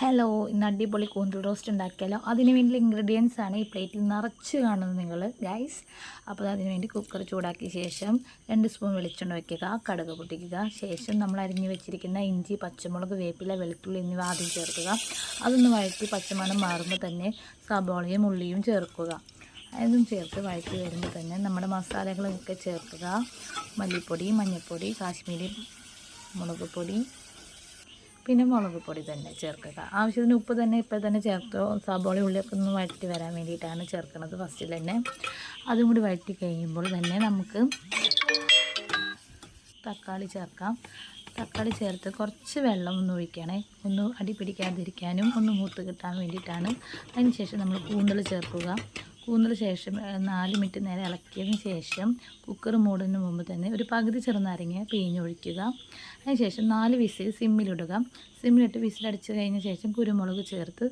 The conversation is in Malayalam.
ഹലോ ഇന്ന് അടിപൊളി കൂന്തൽ റോസ്റ്റ് ഉണ്ടാക്കിയാലോ? അതിന് വേണ്ടി ഇൻഗ്രീഡിയൻസ് ആണ് ഈ പ്ലേറ്റിൽ നിറച്ച് കാണുന്നത് നിങ്ങൾ ഗൈസ് അപ്പോൾ അതിന് വേണ്ടി കുക്കർ ചൂടാക്കിയ ശേഷം രണ്ട് സ്പൂൺ വെളിച്ചെണ്ണ വയ്ക്കുക കടുക് പൊട്ടിക്കുക. ശേഷം നമ്മൾ അരിഞ്ഞ് വെച്ചിരിക്കുന്ന ഇഞ്ചി പച്ചമുളക് വേപ്പില വെളുത്തുള്ളി എന്നിവ ആദ്യം ചേർക്കുക. അതൊന്ന് വഴറ്റി പച്ചമണം മാറുമ്പോൾ തന്നെ സബോളയും ഉള്ളിയും ചേർക്കുക. അതും ചേർത്ത് വഴറ്റി വരുമ്പോൾ തന്നെ നമ്മുടെ മസാലകളൊക്കെ ചേർക്കുക. മല്ലിപ്പൊടി മഞ്ഞൾപ്പൊടി കാശ്മീരി മുളക് പൊടി പിന്നെ മുളക് പൊടി തന്നെ ചേർക്കുക. ആവശ്യത്തിന് ഉപ്പ് തന്നെ ഇപ്പോൾ തന്നെ ചേർത്തോ സബോള ഉള്ളിയൊക്കെ ഒന്ന് വഴറ്റി വരാൻ വേണ്ടിയിട്ടാണ് ചേർക്കുന്നത് ഫസ്റ്റിൽ തന്നെ. അതും കൂടി വഴറ്റി കഴിയുമ്പോൾ തന്നെ നമുക്ക് തക്കാളി ചേർക്കാം. തക്കാളി ചേർത്ത് കുറച്ച് വെള്ളം ഒന്ന് ഒഴിക്കണേ. ഒന്ന് അടി പിടിക്കാതിരിക്കാനും ഒന്ന് മൂത്ത് കിട്ടാൻ വേണ്ടിയിട്ടാണ്. അതിന് ശേഷം നമ്മൾ കൂന്തൽ ചേർക്കുക. കൂന്തൽ ശേഷം നാല് മിനിറ്റ് നേരെ ഇളക്കിയതിന് ശേഷം കുക്കർ മൂടുന്നതിന് മുമ്പ് തന്നെ ഒരു പകുതി ചെറുനാരങ്ങ പിഴിഞ്ഞൊഴിക്കുക അതിന് ശേഷം നാല് വിസിൽ സിമ്മിലിടുക സിമ്മിലിട്ട് വിസിലടിച്ച് കഴിഞ്ഞ ശേഷം കുരുമുളക് ചേർത്ത്